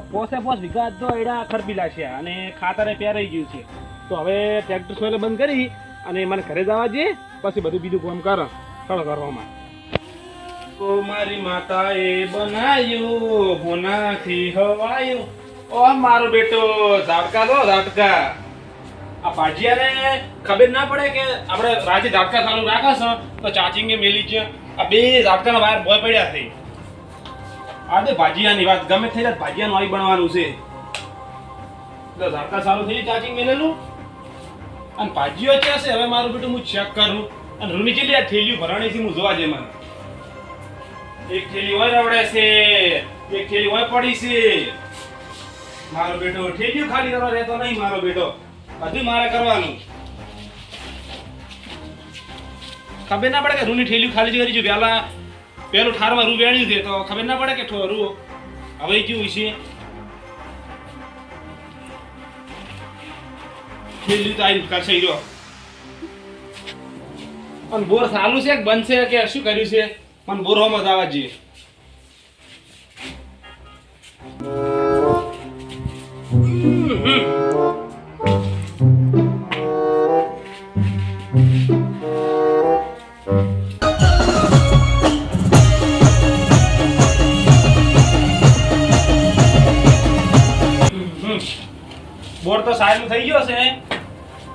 પોસે પોસ વીઘા તો એડા ખરપીલા છે અને ખાતરે પહેરાઈ ગયું છે. તો હવે ટ્રેક્ટર સોયલે બંધ કરી અને મને ઘરે જવા જઈએ પછી બધું બીજું કામ કરો કરો કરવામાં ઓ મારી માતાએ બનાયું હોનાથી હવાયું. ઓ મારો બેટો, ઝાટકા દો, ઝાટકા. આ ભાજીયાને ખબર ના પડે કે આપણે રાજે ઝાટકા ચાલુ રાખે છે, તો ચાચીંગે મેલી છે. આ બે ઝાટકાના વાયર બોય પડ્યા છે. આ દે ભાજીયાની વાત. ગમે થઈ જાય ભાજીયાનું આવી બનવાનું છે. તો ઝાટકા સારું થઈ ચાચીંગ મેલેલું? અને ભાજીઓ છે હશે હવે મારું બેટું હું ચેક કરું. અને રૂની કેટલી આ થેલીઓ ભરાણી છે હું જોવા જઈ મને. એક થેલી હોય રવડે છે, એક થેલી હોય પડી છે. મારો બેટો ઠેલીઓ ખાલી કરવા રહેતો નહીં, મારો બેટો. બધું મારે કરવાનું. ખબર ના પડે કે રૂની ઠેલીઓ ખાલી કરી જો વહેલા પેલું ઠારમાં રૂ વેણ્યું છે તો ખબર ના પડે કે ઠો રૂ હવે કેવું છે? રહ્યો અને બોર ચાલુ છે કે બંધ કે શું કર્યું છે? મને બોર હોમ જ આવવા જોઈએ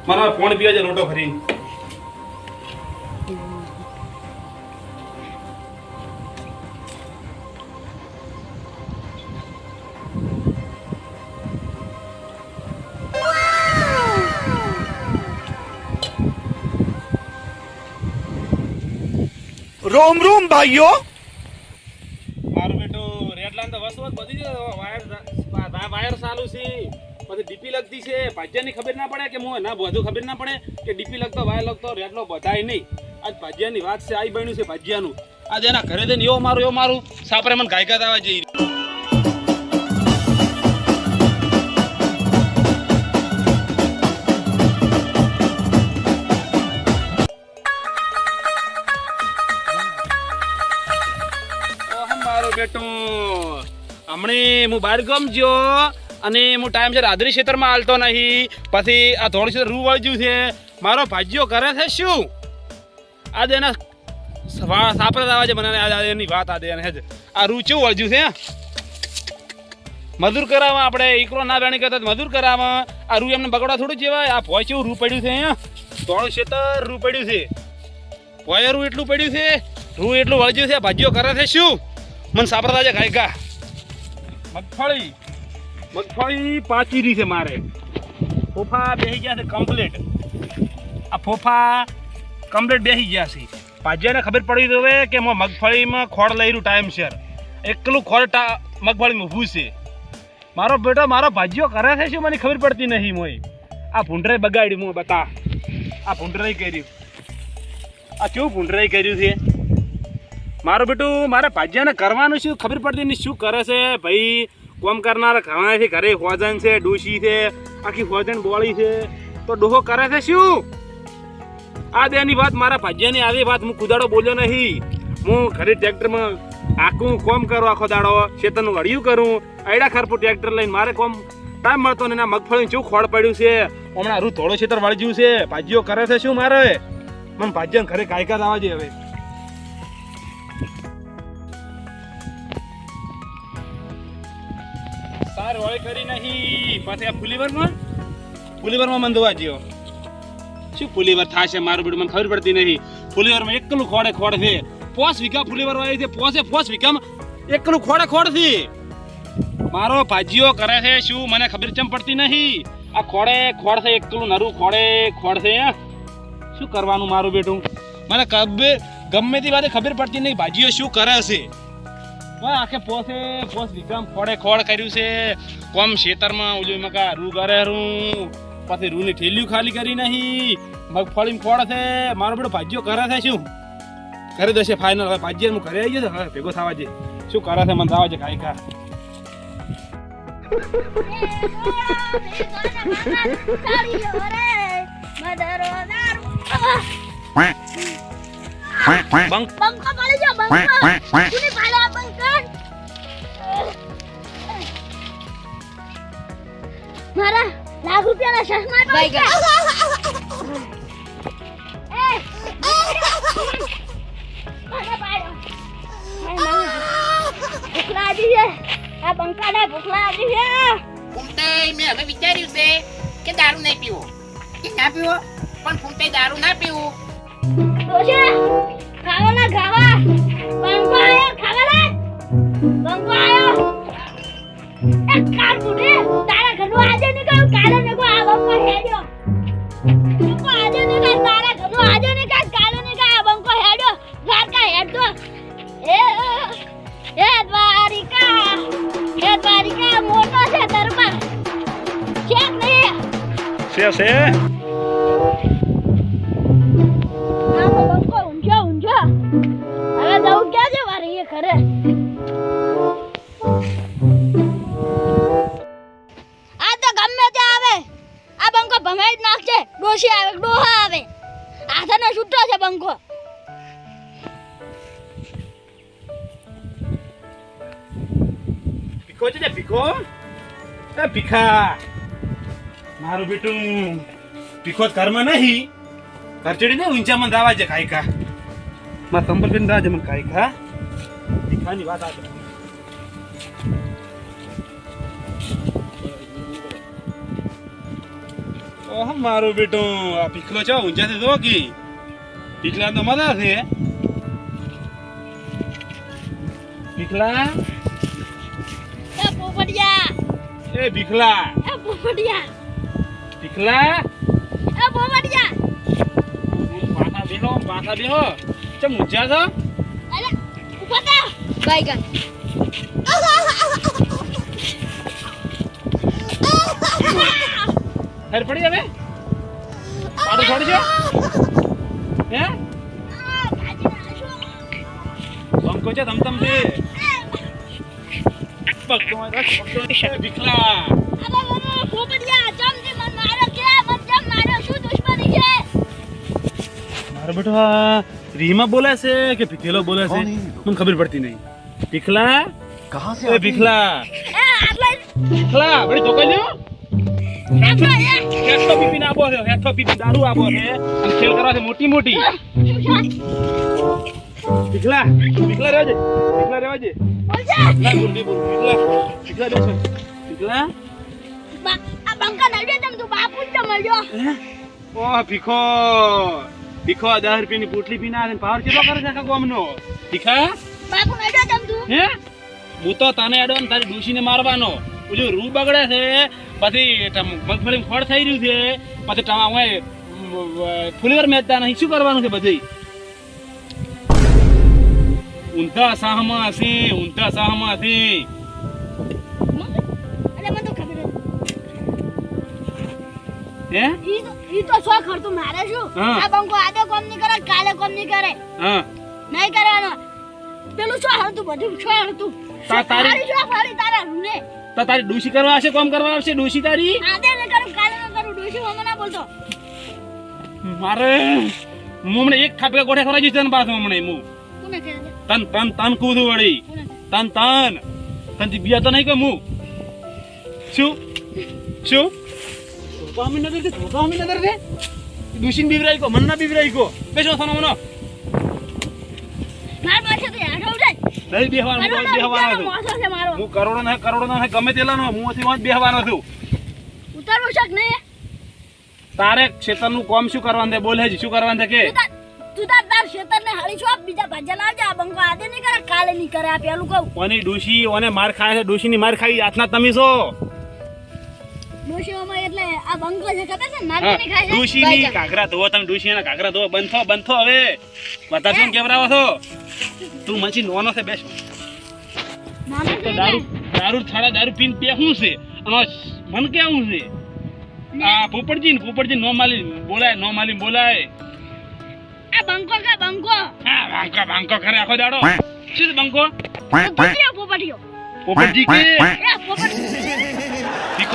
મારા ફોન પીવા છે લોટો ફરી રોમ રોમ ભાઈઓ. મારું બેટો રેડલાન તો વસ્તુ બધી વાયર વાયર ચાલુ છે. પછી ડીપી લગતી છે, ભાજ્યાની ખબર ના પડે કે હું ના બધું ખબર ના પડે કે ડીપી લગતો, વાય લગતો રેડલો બધાય નહીં. આજ ભાજ્યાની વાત છે, આઈ બન્યું છે ભાજ્યાનું. આજ એના ઘરે જઈને એવો મારું એવો મારું સાપરે મને ગાયકા દાવા જઈ બેટું, હમણે હું બહાર ગામ ગયો અને હું ટાઈમ છે રાદરી ક્ષેત્રમાં હાલતો નહીં. પછી આ ધોળ ક્ષેત્ર રૂ વળજ્યું છે. મારો ભાજીઓ કરે છે શું? આ દેના એના સાપરત આવે છે મને આ આ એની વાત આ દે એને હેજ. આ રૂ ચેવું વળજ્યું છે મજૂર કરાવવા આપણે ઈકરો ના બેણી કરતા મજૂર કરાવવા. આ રૂ એમને બગડવા થોડું જેવાય આ ભોય ચેવું રૂ પડ્યું છે અહીંયા ધોળ ક્ષેત્ર રૂ પડ્યું છે. ભોય રૂ એટલું પડ્યું છે? રૂ એટલું વળજ્યું છે. ભાજીઓ કરે છે શું? મને સાપરા છે ગાયકા મગફળી. મગફળી પાચી રહી છે મારે. ફોફા બેસી ગયા છે કમ્પ્લીટ આ ફોફા કમ્પ્લીટ બેસી ગયા છે. ભાજીયાને ખબર પડી હવે કે હું મગફળીમાં ખોળ લઈ રહ્યું ટાઈમ શેર એકલું ટા મગફળીમાં ઊભું છે. મારો બેટો, મારો ભાજીઓ કરે છે શું? મને ખબર પડતી નહીં મોય. આ ભૂંડરાઈ બગાડ્યું હું બતા. આ ભૂંડરાઈ કર્યું આ કેવું ભૂંડરાઈ કર્યું છે? મારું બેટું, મારે ભાજીયાને કરવાનું શું? ખબર પડતી નહીં શું કરે છે? ભાઈ કોમ કરનાર ઘણા ઘરે ફોજન છે, ડોશી છે, આખી ફોજન બોળી છે. તો ડોહો કરે છે શું? આ દેની વાત મારા ભાજ્યાની આવી વાત હું કુદાડો બોલ્યો નહીં. હું ઘરે ટ્રેક્ટરમાં આખું કોમ કરું, આખો દાડો ખેતરનું વળિયું કરું આડા ખરપું ટ્રેક્ટર લઈને મારે કોમ ટાઈમ મળતો ને મગફળી શું ખોળ પડ્યું છે? હમણાં રૂ થોડો ખેતર વળજ્યું છે. ભાજીઓ કરે છે શું મારે? મને ભાજ્યાને ઘરે કાયકા આવવા જોઈએ હવે. વળી કરી નહીં. પાછી ફુલીવરમાં ફુલીવરમાં મને દવા જ્યો. શું ફુલીવર થાશે મારું બેટું મને ખબર પડતી નહીં. ફુલીવરમાં એકલું ખોડે ખોડ છે. પોસ વીઘા ફુલીવર વાળી છે. પોસે પોસ વીઘામાં એકલું ખોડે ખોડ છે. મારો ભાજીઓ કરે છે શું? મને ખબર ચમ પડતી નહીં. આ ખોડે ખોડ છે, એકલું નરું ખોડે ખોડ છે શું કરવાનું મારું બેટું? મને કબે ગમે તે વાતે ખબર પડતી નહીં. ભાજીઓ શું કરે છે? આખે પોસે પોસ વિક્રમ ખોડે. ખોડ કર્યું છે. કોમ ખેતરમાં ઓલું મકા રૂ કરે રૂ. પછી રૂની ઠેલ્યું ખાલી કરી નહીં. મગફળી ખોડ છે. મારો બધો ભાજીઓ કરે છે શું? કરી દેશે ફાઇનલ હવે ભાજીઓ હું ઘરે આવી ગયો હવે ભેગો થવા છે શું કરે છે મને થવા છે કાયકા. બંક. પંખો પડી જો પંખો મારા લાખ રૂપિયાના ચશ્મા આ બંકાને છે. મેં હવે વિચાર્યું છે કે દારૂ નહીં પીવો. કે ના પીવો પણ ફૂમતે દારૂ ના પીવું. ડોશી, ખાવાના ખાવા. બંકો આયો ખાવાના? બંકો આયો. એક કાર બુઢે ઘરનું આજે નીકળ કાલે નીકળ આ બંકો હેડ્યો. બંકો આજે નીકળ તારા ઘરનું આજે નીકળ કાલે નીકળ આ બંકો હેડ્યો. દ્વારકા હેડતો? એ એ દ્વારિકા એ દ્વારિકા મોટો છે દરબાર. છે નહીં. છે? છે આ બંકો ઊંઝો ઊંઝો હવે જવું ક્યાં છે મારે એ ખરે બંકો ભીખો છે ભીખો? એ ભીખા. મારું બેટું, ભીખો ઘરમાં નહીં. ઘર ચડી ને ઊંચામાં દાવા છે કાંઈ કા મારા સંબલ બેન દાવા છે મને કાંઈ કા ભીખાની વાત આ ઓહ, મારું બેટું, આ ભીખલો છે ઊંચા છે જો કી ભીખલા તો મજા છે. પીકલા એ પોપડિયા એ ભીખલા. એ પોપડિયા ભીખલા? એ પોપડિયા પાછા બેહો પાછા બેહો. ચમ ઊંચા છો? અરે ઊભા થા. બાઈગન હેર પડી હવે? પાડું હે? પંકો છે તમ તમ છે. પકડો મારો પકડો શટ દીખલા અરે મને પોપડિયા જમ દે મન મારો કે મન જમ મારો શું દુશ્મની છે મારો બેટો રીમા બોલે છે કે ભીખેલો બોલે છે? મને ખબર પડતી નહીં. ભીખલા? કહા સે ભીખલા. એ આટલા ભીખલા બડી ધોકા લ્યો. હેઠો પીપી ને આપો છે હેઠો પીપી દારૂ આપો છે અને ખેલ કરવા છે મોટી મોટી ભીખો ભીખો દસ રૂપિયાની પોટલી પીને આવે પાવર કેટલો કરે છે આખા ગામનો? ભીખા? હે? હું તો તને અડો ને તારી ડૂસીને મારવાનો. ઓલું રૂ બગડે છે પછી મગફળી ફળ થઈ રહ્યું છે પછી હું ફુલીવર મેચતા નહીં. શું કરવાનું છે બધી ઊંધા સાહમાં હશે ઊંધા સાહમાં હશે હે? મારે શું. આ બંકો આજે કોમ નહીં કરે કાલે કોમ નહીં કરે. હા. નહીં કરવાનો. પેલું શું હતું બધું? શું હતું તા- તારી- તારા રૂને. તો તારી ડૂસી કરવા આવશે કોમ કરવા આવશે ડૂસી તારી? આજે ન કરું કાલે ન કરું. ડોશી મને ના બોલતો. મારે હું હમણાં એક ખાપે ગોઠે દઈશ તને પાછું હમણાં હું. તન? તન તન કૂદું વળી? તન તન તન. થી બિયા તો નહીં કે હું. શું? શું? ધોકામી નજર છે ધોકામી નજર છે દુશીન બીવરાઈ કો મન્ના બીવરાઈ કો. બેસો સોનો મનો નહીં બેહવાનો હું બેહવાનો છું. હું કરોડો ને કરોડો ને ગમે તેલા નો હું અહીં બેહવાનો છું. ઉતારવું શક નહીં? તારે ક્ષેત્રનું કોમ શું કરવાનું છે? બોલે શું કરવાનું છે કે? તું તાર તાર ક્ષેત્ર ને હાળી છો બીજા ભાજ્યા લાવજે આ બંકો આજે નહીં કરે કાલે નહીં કરે આ પેલું કહું. ઓની ડૂસી ઓને માર ખાય છે ડૂસીની માર ખાઈ હાથના તમે છો. ડોશીઓમાં એટલે આ બંકો છે ખબર છે નાની હા, ખાય છે ડૂસીની કાકરા ધોવો તમે ડૂસીના કાકરા ધોવો બંધો બંધો હવે. બધા શું કેવરાવો છો? તું મચી નોનો છે બેસ. નાનું તો દારૂ દારૂ એટલે. દારૂ પીન પે પીને છે? અને મન કે કેવું છે? આ પોપડજી ને પોપડજી નો માલી બોલાય નો માલી બોલાય. આ બંકો કે બંકો? હા બંકો બંકો કરે આખો દાડો. શું બંકો? પોપટીયો પોપટીયો પોપડજી કે?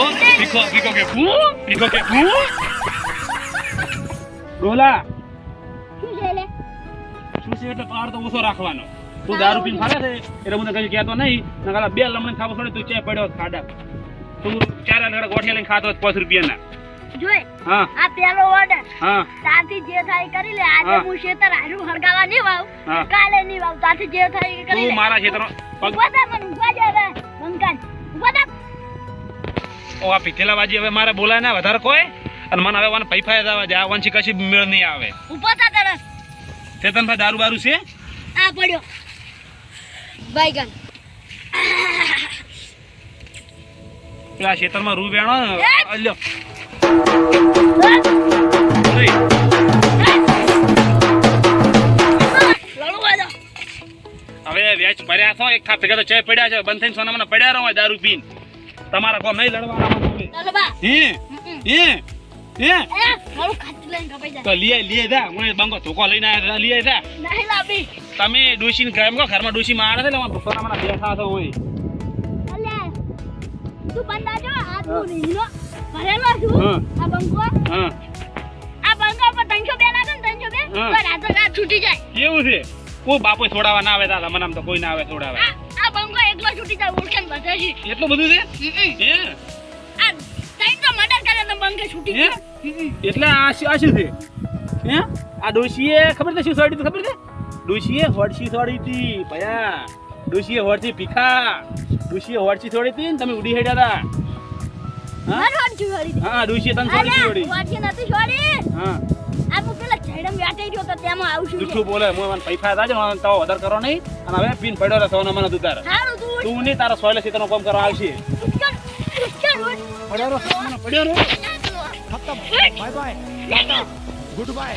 એ પોપટ પીકો પીકો પીકો કે ફૂ પીકો કે ફૂ ડોલા શું છે લે શું છે એટલે પાર તો ઓછો રાખવાનો તું દારૂ પીને ફરે છે? એટલે હું તને કહેતો નહીં. નકર બે લમણે ખાવો છોડે તું ચે પડ્યો ખાડા. તું ચાર ગોઠિયા લઈને ખાતો પાંચ રૂપિયાના. જોઈ હા. આ પેલો ઓર્ડર હા. તાથી જે થાય કરી લે. આજે હું. શેતર હારું હળગાવા નહીં વાવ. કાલે નહીં વાવ. તાથી જે થાય કરી તું મારા ખેતરમાં પગ ઊભા મને ઊભા જા રે બંકાન ઊભા થા ઓ આ પીતેલા બાજી હવે મારે બોલાય ના વધારે કોઈ? અને મને હવે વાન પૈફાય જવા દે આ વંશી કશી મેળ નહીં આવે. ઊભા થા તરત ચેતનભાઈ દારૂ બારૂ છે? આ પડ્યો. બાઈગન પેલા ખેતરમાં રૂ વેણો ને, અલ્યો હવે વેચ ભર્યા છો એક ખાતે ભેગા તો ચય પડ્યા છે બંધ થઈને સોના મને પડ્યા રહો દારૂ પીને. તમારા કોમ નહીં લડવાના હે? હે? હે? મારું ખાતું લઈને કપાઈ જાય તો લીએ લીએ જા. મને બંગો ધોકો લઈને આવ્યા લીએ જા. નહીં લાવી. તમે ડોશીને કામ કો ઘરમાં ડોશી મારે છે ને એમાં સોના મને બેઠા છો હોય. અલે તું બંદા જો આ તું ભરેલો છું. આ બંકો હા. આ બંગો પર ત્રણસો બે લાગે ને બે. હા. રાતો રાત છૂટી જાય. કેવું છે? કોઈ બાપો છોડાવવા ના આવે દાદા મને આમ તો કોઈ ના આવે છોડાવવા. આ બંકો એકલો છૂટી જાય ઓળખે છે. એટલું બધું છે? હે? આ તઈ તો મર્ડર કરે તો બંકે છૂટી? જાય એટલે આ આ શું છે? હે? આ ડોશીએ ખબર છે શું સોડી હતી ખબર છે? ડોશીએ હોડસી સોડી હતી ભયા. ડોશીએ હોડસી ભીખા. ડોશીએ હોડસી સોડી હતી ને તમે ઉડી હેડ્યા હતા. હા ડોશીએ તને સોડી છોડી હા. આ પેલા મેડમ વ્યાટી ગયો તો તેમાં આવશું. જુઠ્ઠું બોલે હું મને પૈસા હતા જ મને તો વધાર કરો નહીં. અને હવે પીન પડ્યો રહેતો અને મને દુતાર તું નહીં તારા સોયલે સીતાનો કામ કરવા આવશે. પડ્યો રહો પડ્યો રહો. ખતમ. Bye bye. Good bye